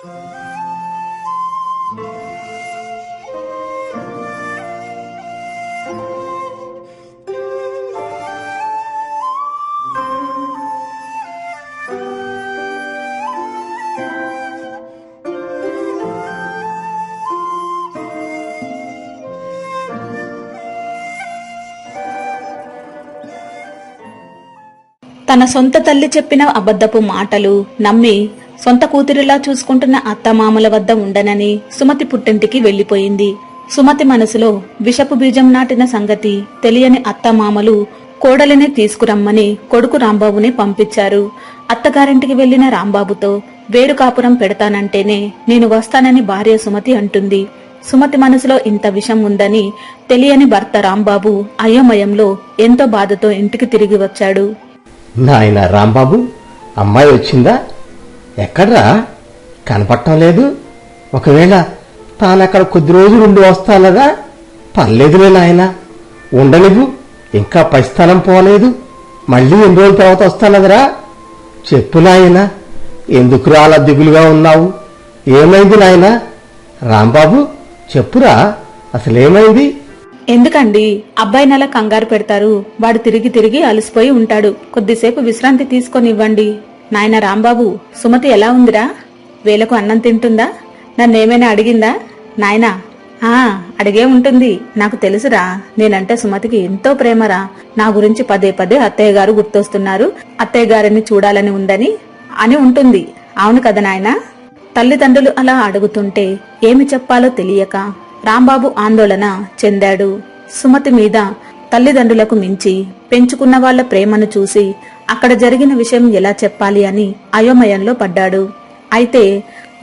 తన సొంత తల్లి చెప్పిన అబద్ధపు మాటలు నమ్మి సొంత కూతురిలా చూసుకుంటున్న అత్తమామల వద్ద ఉండనని సుమతి పుట్టింటికి వెళ్ళిపోయింది సుమతి మనసులో విషపు బీజం నాటిన సంగతి తెలియని అత్తమామలు కోడలిని తీసుకురమ్మని కొడుకు రాంబాబుని పంపించారు. అత్తగారింటికి వెళ్ళిన రాంబాబుతో వేరు కాపురం పెడతానంటేనే నేను వస్తానని భార్య సుమతి అంటుంది. సుమతి మనసులో ఇంత విషం ఉందని తెలియని భర్త రాంబాబు అయోమయంలో ఎంతో బాధతో ఇంటికి తిరిగి వచ్చాడు. నాయన రాంబాబు అమ్మాయి వచ్చిందా? ఎక్కడ్రా? కనపడటం లేదు. ఒకవేళ తానక్కడ కొద్ది రోజులు ఉండి వస్తాలదా పర్లేదులే నాయన. ఉండనివ్వు. ఇంకా పైస్థానం పోలేదు. మళ్ళీ ఎన్ని రోజుల తర్వాత వస్తానదరా? చెప్పు నాయన. ఎందుకు అలా దిగులుగా ఉన్నావు? ఏమైంది నాయన? రాంబాబు చెప్పురా. అసలేమైంది? ఎందుకండి? అబ్బాయి నెల కంగారు పెడతారు. వాడు తిరిగి తిరిగి అలసిపోయి ఉంటాడు. కొద్దిసేపు విశ్రాంతి తీసుకొనివ్వండి నాయన రాంబాబు సుమతి ఎలా ఉందిరా? వేలకు అన్నం తింటుందా? నన్నేమైనా అడిగిందా? నాయనా ఆ అడిగే ఉంటుంది. నాకు తెలుసురా నేనంటే సుమతికి ఎంతో ప్రేమరా. నా గురించి పదే పదే అత్తయ్య గారు గుర్తొస్తున్నారు. అత్తయ్య గారిని చూడాలని ఉందని అని ఉంటుంది. అవును కదా నాయన? తల్లిదండ్రులు అలా అడుగుతుంటే ఏమి చెప్పాలో తెలియక రాంబాబు ఆందోళన చెందాడు. సుమతి మీద తల్లిదండ్రులకు మించి పెంచుకున్న వాళ్ళ ప్రేమను చూసి అక్కడ జరిగిన విషయం ఎలా చెప్పాలి అని అయోమయంలో పడ్డాడు. అయితే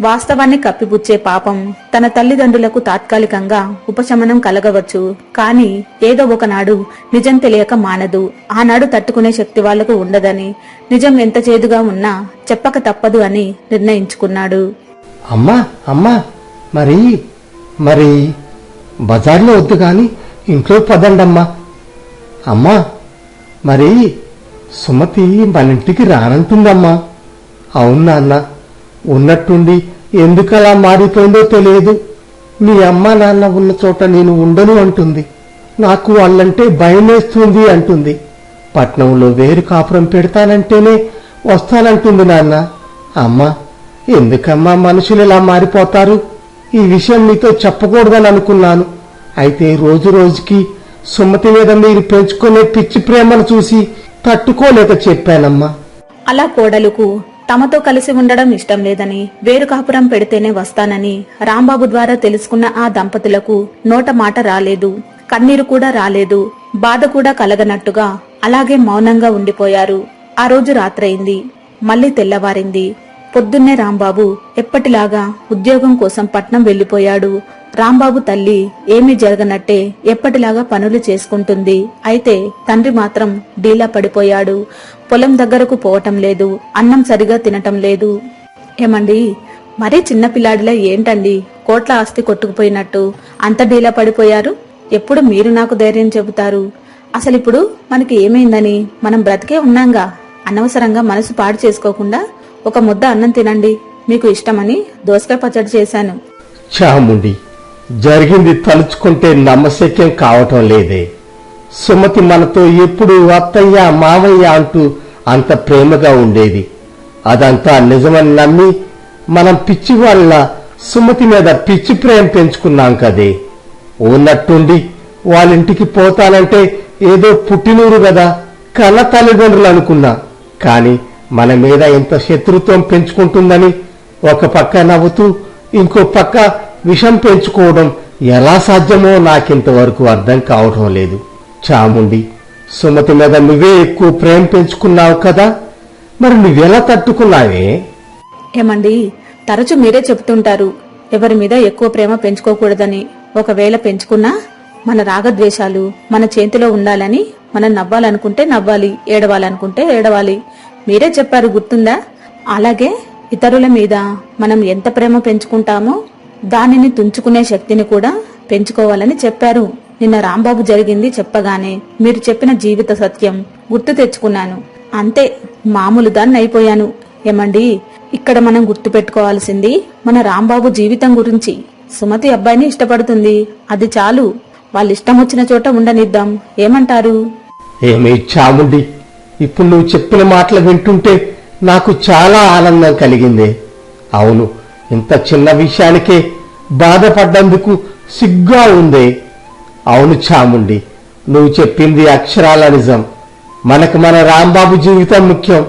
వాస్తవాన్ని కప్పిపుచ్చే పాపం తన తల్లిదండ్రులకు తాత్కాలికంగా ఉపశమనం కలగవచ్చు. కాని ఏదో ఒకనాడు నిజం తెలియక మానదు. ఆనాడు తట్టుకునే శక్తి వాళ్ళకు ఉండదని నిజం ఎంత చేదుగా ఉన్నా చెప్పక తప్పదు అని నిర్ణయించుకున్నాడు. అమ్మా అమ్మా మరి మరి బజార్లో వద్దు కాని ఇంట్లో పదండమ్మా. అమ్మా మరి సుమతి మన ఇంటికి రానంటుందమ్మా. అవును నాన్న ఉన్నట్టుండి ఎందుకలా మారిపోయిందో తెలియదు. మీ అమ్మ నాన్న ఉన్న చోట నేను ఉండను అంటుంది. నాకు వాళ్ళంటే భయమేస్తుంది అంటుంది. పట్నంలో వేరు కాపురం పెడతానంటేనే వస్తానంటుంది నాన్న. అమ్మా ఎందుకమ్మా మనుషులు ఇలా మారిపోతారు? ఈ విషయం మీతో చెప్పకూడదని అనుకున్నాను. అయితే రోజు రోజుకి సుమతి మీద మీరు పెంచుకునే పిచ్చి ప్రేమను చూసి తట్టుకోలేక చెప్పానమ్మా. అలా కోడలుకు తమతో కలిసి ఉండడం ఇష్టం లేదని వేరు కాపురం పెడితేనే వస్తానని రాంబాబు ద్వారా తెలుసుకున్న ఆ దంపతులకు నోట మాట రాలేదు కన్నీరు కూడా రాలేదు బాధ కూడా కలగనట్టుగా అలాగే మౌనంగా ఉండిపోయారు. ఆ రోజు రాత్రైంది మళ్ళీ తెల్లవారింది. పొద్దున్నే రాంబాబు ఎప్పటిలాగా ఉద్యోగం కోసం పట్నం వెళ్ళిపోయాడు రాంబాబు తల్లి ఏమీ జరగనట్టే ఎప్పటిలాగా పనులు చేసుకుంటుంది. అయితే తండ్రి మాత్రం డీలా పడిపోయాడు. పొలం దగ్గరకు పోవటం లేదు. అన్నం సరిగా తినటం లేదు. ఏమండి? మరీ చిన్నపిల్లాడిలా ఏంటండి? కోట్ల ఆస్తి కొట్టుకుపోయినట్టు అంత డీలా పడిపోయారు? ఎప్పుడు మీరు నాకు ధైర్యం చెబుతారు? అసలు ఇప్పుడు మనకి ఏమైందని? మనం బ్రతికే ఉన్నాంగా? అనవసరంగా మనసు పాడు చేసుకోకుండా ఒక ముద్ద అన్నం తినండి. మీకు ఇష్టమని దోసకాయ పచ్చడి చేశాను. చాముండి. జరిగింది తలుచుకుంటే నమ్మశక్యం కావటం లేదే. సుమతి మనతో ఎప్పుడు అత్తయ్య మావయ్య అంటూ అంత ప్రేమగా ఉండేది. అదంతా నిజమని నమ్మి మనం పిచ్చి వాళ్ళ సుమతి మీద పిచ్చి ప్రేమ పెంచుకున్నాం కదే. ఉన్నట్టుండి వాళ్ళింటికి పోతానంటే ఏదో పుట్టినూరు కదా కన్న తల్లిదండ్రులు అనుకున్నా. కాని మన మీద ఇంత శత్రుత్వం పెంచుకుంటుందని ఒక పక్క నవ్వుతూ ఇంకో పక్క విషం పెంచుకోవడం ఎలా సాధ్యమో నాకింతవరకు అర్థం కావటం లేదు. చాముండి సుమతి మీద నువ్వే ఎక్కువ ప్రేమ పెంచుకున్నావు కదా? మరి నువ్వెలా తట్టుకున్నావే? ఏమండి తరచు మీరే చెప్తుంటారు ఎవరి మీద ఎక్కువ ప్రేమ పెంచుకోకూడదని ఒకవేళ పెంచుకున్నా మన రాగద్వేషాలు మన చేతిలో ఉండాలని మనం నవ్వాలనుకుంటే నవ్వాలి ఏడవాలనుకుంటే ఏడవాలి. మీరే చెప్పారు గుర్తుందా? అలాగే ఇతరుల మీద మనం ఎంత ప్రేమ పెంచుకుంటామో దానిని తుంచుకునే శక్తిని కూడా పెంచుకోవాలని చెప్పారు. నిన్న రాంబాబు జరిగింది చెప్పగానే మీరు చెప్పిన జీవిత సత్యం గుర్తు తెచ్చుకున్నాను. అంతే మామూలు దాన్ని అయిపోయాను. ఏమండి ఇక్కడ మనం గుర్తు పెట్టుకోవాల్సింది మన రాంబాబు జీవితం గురించి. సుమతి అబ్బాయిని ఇష్టపడుతుంది. అది చాలు. వాళ్ళ ఇష్టం వచ్చిన చోట ఉండనిద్దాం. ఏమంటారు? ఏమి చాముండి ఇప్పుడు నువ్వు చెప్పిన మాటలు వింటుంటే నాకు చాలా ఆనందం కలిగింది. అవును ఇంత చిన్న విషయానికే బాధపడ్డందుకు సిగ్గా ఉంది. అవును చాముండి నువ్వు చెప్పింది అక్షరాల నిజం. మనకు మన రాంబాబు జీవితం ముఖ్యం.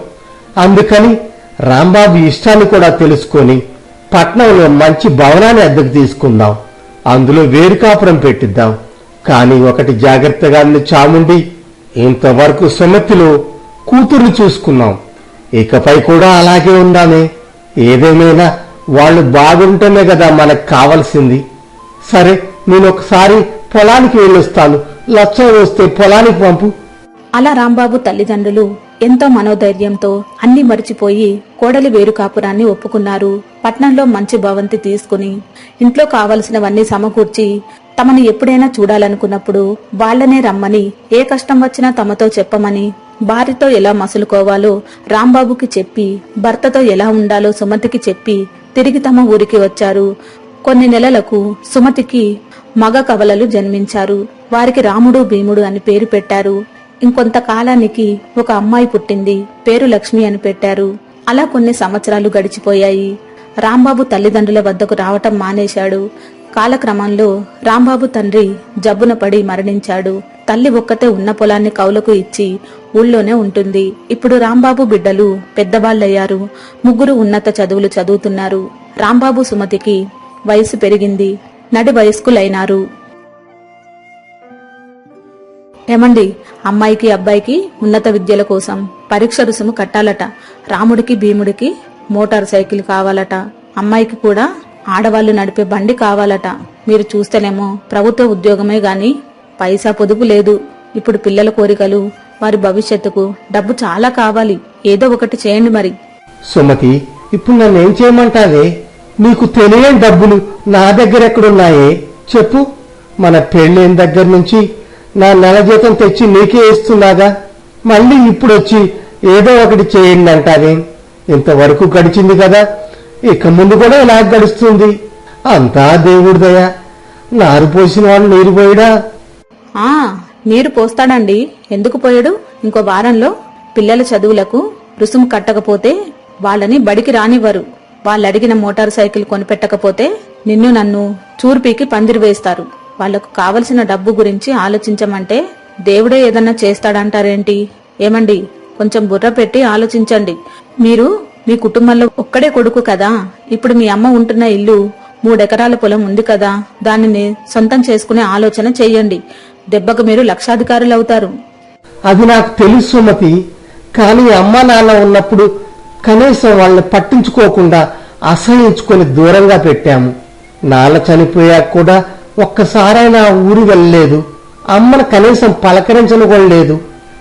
అందుకని రాంబాబు ఇష్టాన్ని కూడా తెలుసుకొని పట్నంలో మంచి భవనాన్ని అద్దెకు తీసుకుందాం. అందులో వేరుకాపురం పెట్టిద్దాం. కానీ ఒకటి జాగ్రత్తగా చాముండి ఇంతవరకు సుమతిలో కూతురు చూసుకున్నాం. ఇకపై కూడా అలాగే ఉందామే ఏదేమైనా వాళ్ళు బాగుంటేనే కదా మనకు కావలసింది. సరే నేను ఒకసారి పొలానికి వెళ్ళొస్తాను. లచ్చ వస్తే పొలానికి పంపు. అలా రాంబాబు తల్లిదండ్రులు ఎంతో మనోధైర్యంతో అన్ని మరిచిపోయి కోడలి వేరు కాపురాన్ని ఒప్పుకున్నారు. పట్నంలో మంచి భవంతి తీసుకుని ఇంట్లో కావలసినవన్నీ సమకూర్చి తమని ఎప్పుడైనా చూడాలనుకున్నప్పుడు వాళ్ళనే రమ్మని ఏ కష్టం వచ్చినా తమతో చెప్పమని భార్యతో ఎలా మసులుకోవాలో రాంబాబుకి చెప్పి భర్తతో ఎలా ఉండాలో సుమతికి చెప్పి తిరిగి తమ ఊరికి వచ్చారు. కొన్ని నెలలకు సుమతికి మగ కవలలు జన్మించారు. వారికి రాముడు భీముడు అని పేరు పెట్టారు. ఇంకొంత కాలానికి ఒక అమ్మాయి పుట్టింది. పేరు లక్ష్మి అని పెట్టారు. అలా కొన్ని సంవత్సరాలు గడిచిపోయాయి. రాంబాబు తల్లిదండ్రుల వద్దకు రావటం మానేశాడు. కాలక్రమంలో రాంబాబు తండ్రి జబ్బున పడి మరణించాడు. తల్లి ఒక్కతే ఉన్న పొలాన్ని కౌలకు ఇచ్చి ఊళ్ళోనే ఉంటుంది. ఇప్పుడు రాంబాబు బిడ్డలు పెద్దవాళ్ళయ్యారు. ముగ్గురు ఉన్నత చదువులు చదువుతున్నారు. రాంబాబు సుమతికి వయసు పెరిగింది. నడి వయస్కులైనారు. ఏమండి అమ్మాయికి అబ్బాయికి ఉన్నత విద్యల కోసం పరీక్ష రుసుము కట్టాలట. రాముడికి భీముడికి మోటార్ సైకిల్ కావాలట. అమ్మాయికి కూడా ఆడవాళ్ళు నడిపే బండి కావాలట. మీరు చూస్తేనేమో ప్రభుత్వ ఉద్యోగమే గాని పైసా పొదుపు లేదు. ఇప్పుడు పిల్లల కోరికలు వారి భవిష్యత్తుకు డబ్బు చాలా కావాలి. ఏదో ఒకటి చేయండి మరి. సుమతి ఇప్పుడు నన్నేం ఏం చేయమంటావే? నీకు తెలియని డబ్బులు నా దగ్గర ఎక్కడున్నాయే? చెప్పు. మన పెళ్ళైన దగ్గర నుంచి నా నెల జీతం తెచ్చి నీకే ఇస్తున్నాగా? మళ్ళీ ఇప్పుడు వచ్చి ఏదో ఒకటి చేయండి అంటావే? ఇంతవరకు గడిచింది కదా. ఇక ముందు కూడా ఇలా గడుస్తుంది. అంతా దేవుడి దయ. నారు పోసిన వాడు నీరు పోయడా? ఆ నీరు పోస్తాడండి. ఎందుకు పోయాడు? ఇంకో వారంలో పిల్లల చదువులకు రుసుము కట్టకపోతే వాళ్ళని బడికి రానివ్వరు. వాళ్ళు అడిగిన మోటార్ సైకిల్ కొనిపెట్టకపోతే నిన్ను నన్ను చూర్పీకి పందిరి వేస్తారు. వాళ్ళకు కావలసిన డబ్బు గురించి ఆలోచించమంటే దేవుడే ఏదన్నా చేస్తాడంటారేంటి? ఏమండి? కొంచెం బుర్ర పెట్టి ఆలోచించండి. మీరు మీ కుటుంబంలో ఒక్కడే కొడుకు కదా? ఇప్పుడు మీ అమ్మ ఉంటున్న ఇల్లు మూడెకరాల పొలం ఉంది కదా? దానిని సొంతం చేసుకునే ఆలోచన చెయ్యండి దెబ్బకు మీరు లక్షాధికారులవుతారు. అది నాకు తెలుసు సుమతి. కానీ అమ్మ నాన్న ఉన్నప్పుడు కనీసం వాళ్ళని పట్టించుకోకుండా అసహించుకొని దూరంగా పెట్టాము. నాన్న చనిపోయాక కూడా ఒక్కసారైనా ఊరు వెళ్ళలేదు. అమ్మను కనీసం పలకరించను కూడా లేదు.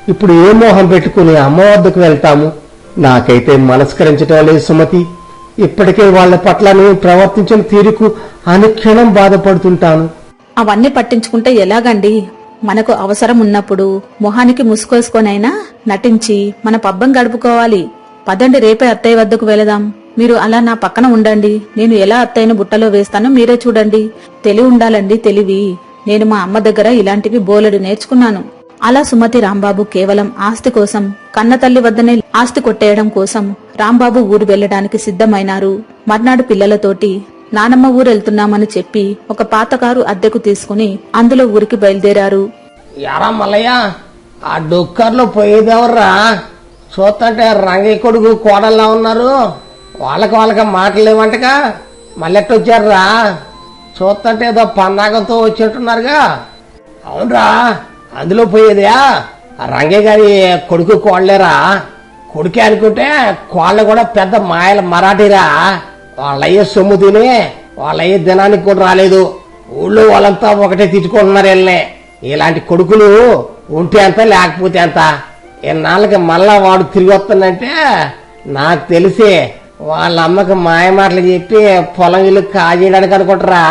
ఇప్పుడు ఏ మోహం పెట్టుకుని అమ్మ వద్దకు వెళ్తాము? నాకైతే మనస్కరించటం లేదు సుమతి. ఇప్పటికే వాళ్ళ పట్ల నేను ప్రవర్తించిన తీరుకు అనుక్షణం బాధపడుతుంటాను. అవన్నీ పట్టించుకుంటే ఎలాగండి? మనకు అవసరం ఉన్నప్పుడు మొహానికి ముసుకేసుకొనైనా నటించి మన పబ్బం గడుపుకోవాలి. పదండి రేపే అత్తయ్య వద్దకు వెళదాం. మీరు అలా నా పక్కన ఉండండి. నేను ఎలా అత్తయ్యను బుట్టలో వేస్తానో మీరే చూడండి. తెలివి ఉండాలండి తెలివి. నేను మా అమ్మ దగ్గర ఇలాంటివి బోలెడు నేర్చుకున్నాను. అలా సుమతి రాంబాబు కేవలం ఆస్తి కోసం కన్నతల్లి వద్దనే ఆస్తి కొట్టేయడం కోసం రాంబాబు ఊరు వెళ్ళడానికి సిద్ధమైనారు. మర్నాడు పిల్లలతోటి నానమ్మ ఊరు వెళ్తున్నామని చెప్పి ఒక పాత కారు అద్దెకు తీసుకుని అందులో ఊరికి బయలుదేరారు. యారా మల్లయ్య ఆ డొక్కర్లో పోయేదెవర్రా? చూస్తుంటే రంగయ్య కొడుకు కోడల్లా ఉన్నారు. వాళ్ళకి వాళ్ళకి మాటలు మళ్ళెట్టు మళ్ళీ వచ్చారురా చూస్తుంటే ఏదో పన్నాగంతో వచ్చినట్టున్నారుగా? అవునరా అందులో పోయేదా రంగయ్య గారి కొడుకు కోళ్ళేరా కొడుకే అనుకుంటే కోళ్ళ కూడా పెద్ద మాయల మరాఠీరా. వాళ్ళయ్య సొమ్ము తిని వాళ్ళయ్య దినానికి కూడా రాలేదు. ఊళ్ళో వాళ్ళంతా ఒకటే తిట్టుకుంటున్నారు వెళ్ళే ఇలాంటి కొడుకులు ఉంటే అంత లేకపోతే అంత ఇన్నాళ్ళకి మళ్ళా వాడు తిరిగి వస్తుందంటే నాకు తెలిసి వాళ్ళ అమ్మకి మాయ మాటలు చెప్పి పొలం ఇల్లు కాజేయడానికి అనుకుంటారా.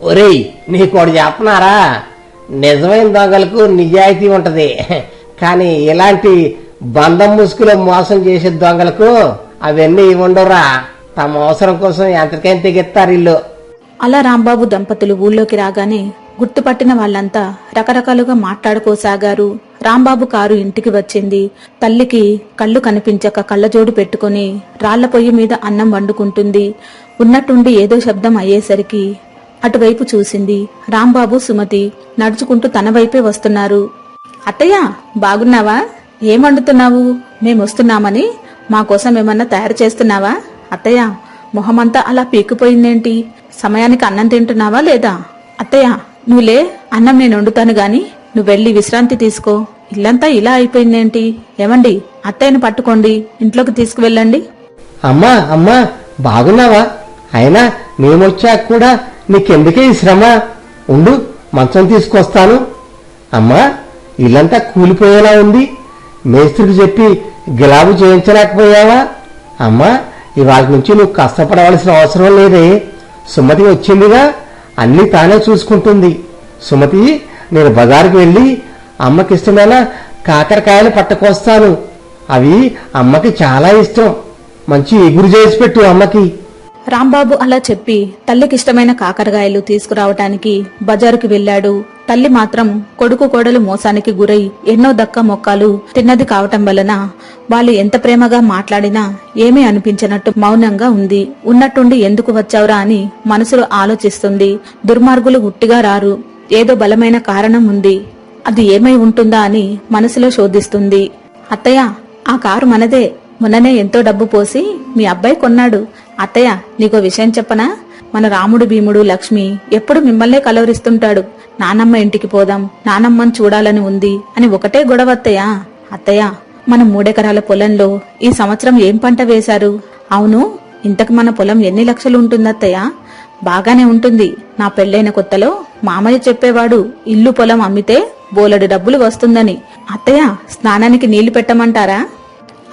ఒరేయ్ నీకు ఒకటి చెప్పనారా? నిజమైన దొంగలకు నిజాయితీ ఉంటది. కానీ ఇలాంటి బంధం ముసుగులో మోసం చేసే దొంగలకు అవన్నీ ఉండవురా. తమ అవసరం కోసం ఎంతకైనా తెగిస్తారు ఇల్లు. అలా రాంబాబు దంపతులు ఊళ్ళోకి రాగానే గుర్తుపట్టిన వాళ్ళంతా రకరకాలుగా మాట్లాడుకోసాగారు. రాంబాబు కారు ఇంటికి వచ్చింది. తల్లికి కళ్ళు కనిపించక కళ్ళజోడు పెట్టుకుని రాళ్ళ పొయ్యి మీద అన్నం వండుకుంటుంది. ఉన్నట్టుండి ఏదో శబ్దం అయ్యేసరికి అటువైపు చూసింది రాంబాబు సుమతి నడుచుకుంటూ తన వైపే వస్తున్నారు. అత్తయ్య బాగున్నావా? ఏం వండుతున్నావు? మేము వస్తున్నామని ఏమన్నా తయారు చేస్తున్నావా? అత్తయ్య మొహమంతా అలా పీకిపోయిందేంటి సమయానికి అన్నం తింటున్నావా లేదా? అత్తయ్య నువ్వులే అన్నం నేను వండుతాను గాని నువ్వు వెళ్ళి విశ్రాంతి తీసుకో. ఇల్లంతా ఇలా అయిపోయిందేంటి? ఏమండి అత్తయ్యను పట్టుకోండి ఇంట్లోకి తీసుకువెళ్ళండి. అమ్మా అమ్మా బాగున్నావా? అయినా మేమొచ్చాక కూడా నీకెందుకే ఈ శ్రమ? ఉండు మంచం తీసుకొస్తాను. అమ్మా ఇల్లంతా కూలిపోయేలా ఉంది. మేస్త్రికి చెప్పి గిలాబు చేయించలేకపోయావా? అమ్మా ఇవాళ నుంచి నువ్వు కష్టపడవలసిన అవసరం లేదే. సుమతి వచ్చిందిగా అన్నీ తానే చూసుకుంటుంది. సుమతి నేను బజారుకు వెళ్ళి అమ్మకి ఇష్టమైన కాకరకాయలు పట్టుకొస్తాను. అవి అమ్మకి చాలా ఇష్టం. మంచి ఎగురు చేసి పెట్టు అమ్మకి. రాంబాబు అలా చెప్పి తల్లికిష్టమైన కాకరకాయలు తీసుకురావటానికి బజారుకు వెళ్ళాడు. తల్లి మాత్రం కొడుకు కోడలు మోసానికి గురై ఎన్నో దక్క మొక్కలు తిన్నది కావటం వలన వాళ్ళు ఎంత ప్రేమగా మాట్లాడినా ఏమీ అనిపించినట్టు మౌనంగా ఉంది. ఉన్నట్టుండి ఎందుకు వచ్చావురా అని మనసులో ఆలోచిస్తుంది. దుర్మార్గులు గుట్టిగా రారు. ఏదో బలమైన కారణం ఉంది. అది ఏమై ఉంటుందా అని మనసులో శోధిస్తుంది. అత్తయ్య ఆ కారు మనదే. మొన్ననే ఎంతో డబ్బు పోసి మీ అబ్బాయి కొన్నాడు. అత్తయ్య నీకో విషయం చెప్పనా? మన రాముడు భీముడు లక్ష్మి ఎప్పుడు మిమ్మల్నే కలవరిస్తుంటాడు. నానమ్మ ఇంటికి పోదాం నానమ్మని చూడాలని ఉంది అని ఒకటే గొడవ అత్తయ్య. అత్తయ్య మన మూడెకరాల పొలంలో ఈ సంవత్సరం ఏం పంట వేశారు? అవును ఇంతకు మన పొలం ఎన్ని లక్షలు ఉంటుందత్తయ్య బాగానే ఉంటుంది. నా పెళ్ళైన కొత్తలో మామయ్య చెప్పేవాడు ఇల్లు పొలం అమ్మితే బోలెడు డబ్బులు వస్తుందని. అత్తయ్య స్నానానికి నీళ్ళు పెట్టమంటారా?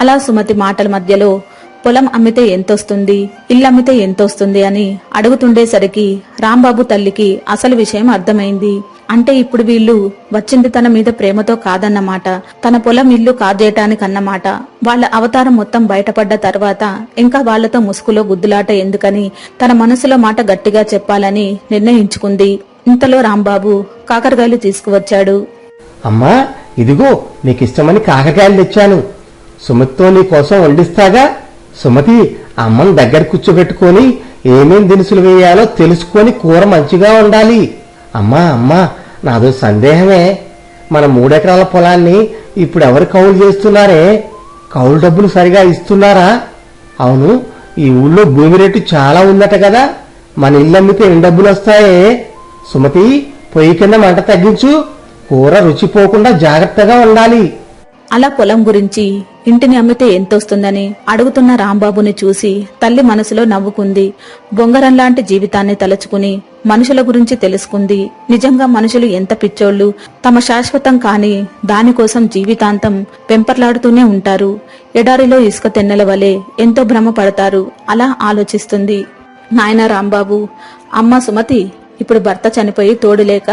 అలా సుమతి మాటల మధ్యలో పొలం అమ్మితే ఎంతొస్తుంది? ఇల్లు అమ్మితే ఎంతొస్తుంది అని అడుగుతుండేసరికి రాంబాబు తల్లికి అసలు విషయం అర్థమైంది. అంటే ఇప్పుడు వీళ్ళు వచ్చింది తన మీద ప్రేమతో కాదన్నమాట. తన పొలం ఇల్లు కాజేయటానికన్నమాట. వాళ్ళ అవతారం మొత్తం బయటపడ్డ తర్వాత ఇంకా వాళ్ళతో ముసుగులో గుద్దులాట ఎందుకని తన మనసులో మాట గట్టిగా చెప్పాలని నిర్ణయించుకుంది. ఇంతలో రాంబాబు కాకరకాయలు తీసుకువచ్చాడు. అమ్మా ఇదిగో నీకిష్టమని కాకరకాయలు తెచ్చాను. సుమిత్తో నీ కోసం వండిస్తాగా? సుమతి అమ్మని దగ్గర కూర్చోబెట్టుకొని ఏమేం దినుసులు వేయాలో తెలుసుకొని కూర మంచిగా ఉండాలి అమ్మా అమ్మా నాదో సందేహమే. మన మూడెకరాల పొలాన్ని ఇప్పుడు ఎవరు కౌలు చేస్తున్నారే? కౌలు డబ్బులు సరిగా ఇస్తున్నారా? అవును ఈ ఊళ్ళో భూమి రేటు చాలా ఉందట కదా. మన ఇల్లు అమ్మితే ఎన్ని డబ్బులు వస్తాయే? సుమతి పొయ్యి కింద మంట తగ్గించు. కూర రుచిపోకుండా జాగ్రత్తగా ఉండాలి అలా పొలం గురించి ఇంటిని అమ్మితే ఎంతొస్తుందని అడుగుతున్న రాంబాబుని చూసి తల్లి మనసులో నవ్వుకుంది. బొంగరం లాంటి జీవితాన్ని తలుచుకుని మనుషుల గురించి తెలుసుకుంది. నిజంగా మనుషులు ఎంత పిచ్చోళ్ళు. తమ శాశ్వతం కాని దానికోసం జీవితాంతం పెంపర్లాడుతూనే ఉంటారు. ఎడారిలో ఇసుక తెన్నెల వలె ఎంతో భ్రమ పడతారు అలా ఆలోచిస్తుంది. నాయనా రాంబాబు అమ్మ సుమతి ఇప్పుడు భర్త చనిపోయి తోడులేక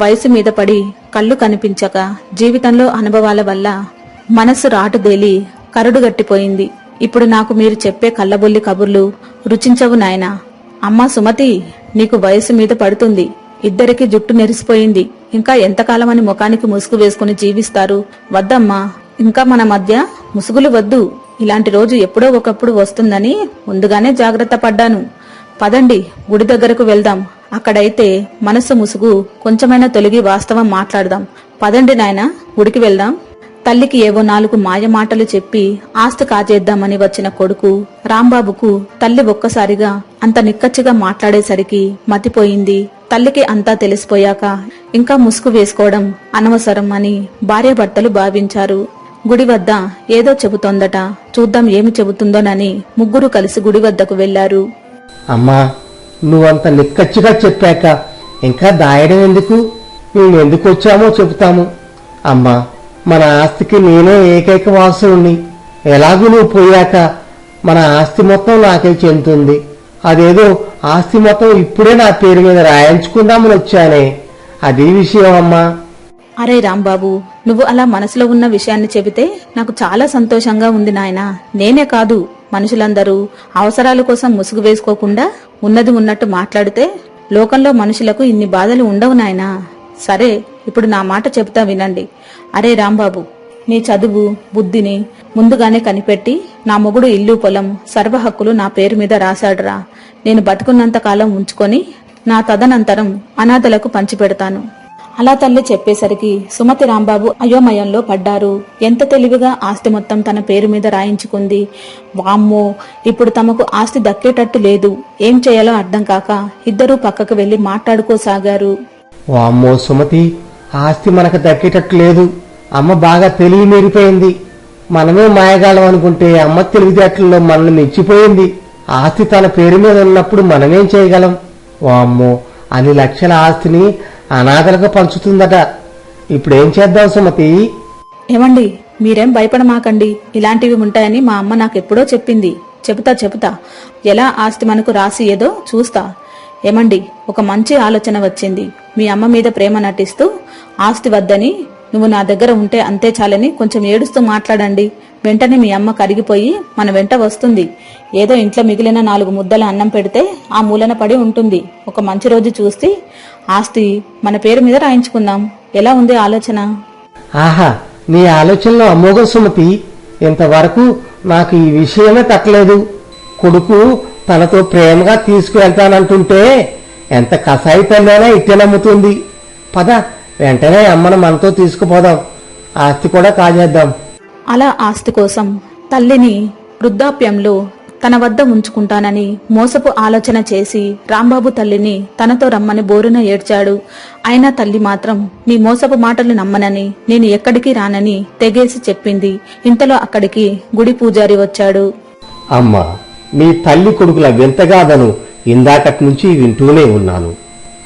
వయసు మీద పడి కళ్ళు కనిపించక జీవితంలో అనుభవాల వల్ల మనస్సు రాటుదేలి కరుడుగట్టిపోయింది ఇప్పుడు నాకు మీరు చెప్పే కళ్ళబొల్లి కబుర్లు రుచించవు నాయనా. అమ్మా సుమతి నీకు వయసు మీద పడుతుంది. ఇద్దరికి జుట్టు నెరిసిపోయింది ఇంకా ఎంతకాలమని ముఖానికి ముసుగు వేసుకుని జీవిస్తారు? వద్దమ్మా. ఇంకా మన మధ్య ముసుగులు వద్దు. ఇలాంటి రోజు ఎప్పుడో ఒకప్పుడు వస్తుందని ముందుగానే జాగ్రత్త పడ్డాను. పదండి గుడి దగ్గరకు వెళ్దాం. అక్కడైతే మనసు ముసుగు కొంచెమైనా తొలగి వాస్తవం మాట్లాడదాం. పదండి నాయన గుడికి వెళ్దాం. తల్లికి ఏవో నాలుగు మాయ మాటలు చెప్పి ఆస్తి కాజేద్దామని వచ్చిన కొడుకు రాంబాబుకు తల్లి ఒక్కసారిగా అంత నిక్కచ్చిగా మాట్లాడేసరికి మతిపోయింది. తల్లికి అంతా తెలిసిపోయాక ఇంకా ముసుగు వేసుకోవడం అనవసరం అని భార్యాభర్తలు భావించారు. గుడి వద్ద ఏదో చెబుతోందట. చూద్దాం ఏమి చెబుతుందోనని ముగ్గురు కలిసి గుడి వద్దకు వెళ్ళారు అమ్మా నువ్వంత నిక్కచ్చిగా చెప్పాక ఇంకా దాయడం ఎందుకు? మేము ఎందుకు వచ్చామో చెబుతాము. అమ్మా మన ఆస్తికి నేనే ఏకైక వాసుని ఎలాగూ నువ్వు పోయాక మన ఆస్తి మొత్తం నాకే చెందుతుంది. అదేదో ఆస్తి మొత్తం ఇప్పుడే నా పేరు మీద రాయించుకుందామని వచ్చానే. అది విషయం అమ్మా. అరే రాంబాబు నువ్వు అలా మనసులో ఉన్న విషయాన్ని చెబితే నాకు చాలా సంతోషంగా ఉంది నాయనా. నేనే కాదు మనుషులందరూ అవసరాల కోసం ముసుగు వేసుకోకుండా ఉన్నది ఉన్నట్టు మాట్లాడితే లోకంలో మనుషులకు ఇన్ని బాధలు ఉండవు నాయనా. సరే ఇప్పుడు నా మాట చెబుతా వినండి. అరే రాంబాబు నీ చదువు బుద్ధిని ముందుగానే కనిపెట్టి నా మొగుడు ఇల్లు పొలం సర్వ హక్కులు నా పేరు మీద రాశాడురా. నేను బతుకున్నంత కాలం ఉంచుకొని నా తదనంతరం అనాథలకు పంచిపెడతాను. అలా తల్లి చెప్పేసరికి సుమతి రాంబాబు అయోమయంలో పడ్డారు. ఎంత తెలివిగా ఆస్తి మొత్తం తన పేరు మీద రాయించుకుంది. వామ్మో ఇప్పుడు తమకు ఆస్తి దక్కేటట్టు లేదు. ఏం చేయాలో అర్థం కాక ఇద్దరూ పక్కకు వెళ్ళి మాట్లాడుకోసాగారు. వామ్మో సుమతి ఆస్తి మనకు దక్కేటట్టు లేదు. అమ్మ బాగా తెలివి మీరిపోయింది. మనమే మాయగాళ్ళం అనుకుంటే అమ్మ తెలివితేటల్లో మనల్ని మెచ్చిపోయింది ఆస్తి తన పేరు మీద ఉన్నప్పుడు మనమేం చేయగలం? వామ్మో అన్ని లక్షల ఆస్తిని అనాథలకు పంచుతుందట. ఇప్పుడేం చేద్దాం సుమతి? ఏమండి మీరేం భయపడమాకండి. ఇలాంటివి ఉంటాయని మా అమ్మ నాకెప్పుడో చెప్పింది. చెబుతా చెబుతా. ఎలా ఆస్తి మనకు రాసి ఏదో చూస్తా. ఏమండి ఒక మంచి ఆలోచన వచ్చింది. మీ అమ్మ మీద ప్రేమ నటిస్తూ ఆస్తి వద్దని నువ్వు నా దగ్గర ఉంటే అంతే చాలని కొంచెం ఏడుస్తూ మాట్లాడండి. వెంటనే మీ అమ్మ కరిగిపోయి మన వెంట వస్తుంది. ఏదో ఇంట్లో మిగిలిన నాలుగు ముద్దల అన్నం పెడితే ఆ మూలన పడి ఉంటుంది. ఒక మంచి రోజు చూసి ఆస్తి మన పేరు మీద రాయించుకుందాం. ఎలా ఉంది ఆలోచన? ఆహా నీ ఆలోచనలో అమోఘం సుమతి ఇంతవరకు నాకు ఈ విషయమే తట్టలేదు. కొడుకు తనతో ప్రేమగా తీసుకువెళ్తానంటుంటే ఎంత కసాయి తల్లైనా ఇట్టే నమ్ముతుంది. పద వెంటనే అమ్మను మనతో తీసుకుపోదాం. ఆస్తి కూడా కాజేద్దాం. అలా ఆస్తి కోసం తల్లిని వృద్ధాప్యంలో తన వద్ద ఉంచుకుంటానని మోసపు ఆలోచన చేసి రాంబాబు తల్లిని తనతో రమ్మని బోరున ఏడ్చాడు. అయినా తల్లి మాత్రం నీ మోసపు మాటలు నమ్మనని నేను ఎక్కడికి రానని తెగేసి చెప్పింది. ఇంతలో అక్కడికి గుడి పూజారి వచ్చాడు. అమ్మా మీ తల్లి కొడుకుల వింతగాదను. ఇందాకటి నుంచి వింటూనే ఉన్నాను.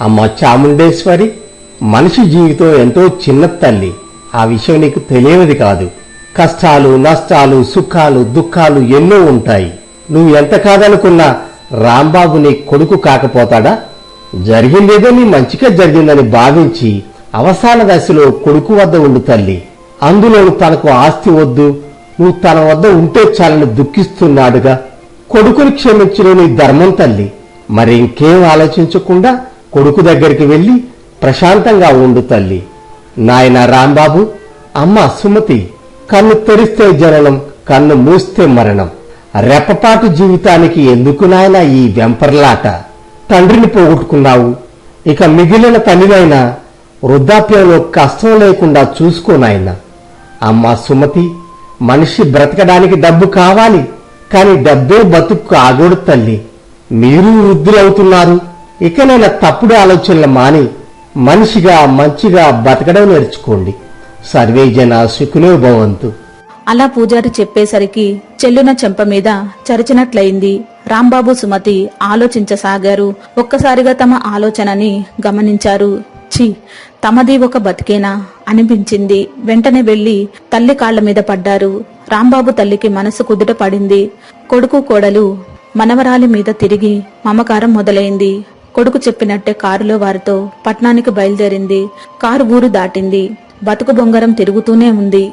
అమ్మ చాముండేశ్వరి మనిషి జీవితం ఎంతో చిన్న తల్లి. ఆ విషయం నీకు తెలియనిది కాదు. కష్టాలు నష్టాలు సుఖాలు దుఃఖాలు ఎన్నో ఉంటాయి. నువ్వు ఎంత కాదనుకున్నా రాంబాబు నీ కొడుకు కాకపోతాడా? జరిగిందేదో నీ మంచిగా జరిగిందని భావించి అవసాన దశలో కొడుకు వద్ద ఉండు తల్లి. అందులో తనకు ఆస్తి వద్దు. నువ్వు తన వద్ద ఉంటే చాలని దుఃఖిస్తున్నాడుగా. కొడుకుని క్షమించిన నీ ధర్మం తల్లి. మరి ఇంకేం ఆలోచించకుండా కొడుకు దగ్గరికి వెళ్ళి ప్రశాంతంగా ఉండు తల్లి. నాయన రాంబాబు అమ్మ సుమతి కన్ను తెరిస్తే జననం కన్ను మూస్తే మరణం. రెప్పపాటు జీవితానికి ఎందుకు నాయన ఈ వెంపర్లాట? తండ్రిని పోగొట్టుకున్నావు. ఇక మిగిలిన తల్లినైనా వృద్ధాప్యంలో కష్టం లేకుండా చూసుకోనాయన అమ్మా సుమతి మనిషి బ్రతకడానికి డబ్బు కావాలి కాని డబ్బే బతుకు ఆగోడు తల్లి. మీరు వృద్ధులవుతున్నారు. ఇకనైనా తప్పుడు ఆలోచనలు మాని మనిషిగా మంచిగా బతకడం నేర్చుకోండి. సర్వే జన సుఖినో భవంతు. అలా పూజారి చెప్పేసరికి చెల్లున చెంప మీద చరిచినట్లయింది. రాంబాబు సుమతి ఆలోచించసాగారు. ఒక్కసారిగా తమ ఆలోచనని గమనించారు. ఛీ తమది ఒక బతికేనా? అనిపించింది. వెంటనే వెళ్ళి తల్లి కాళ్ళ మీద పడ్డారు. రాంబాబు తల్లికి మనసు కుదుట పడింది. కొడుకు కోడలు మనవరాలి మీద తిరిగి మమకారం మొదలైంది. కొడుకు చెప్పినట్టే కారులో వారితో పట్నానికి బయలుదేరింది. కారు ఊరు దాటింది. బతుకు బొంగరం తిరుగుతూనే ఉంది.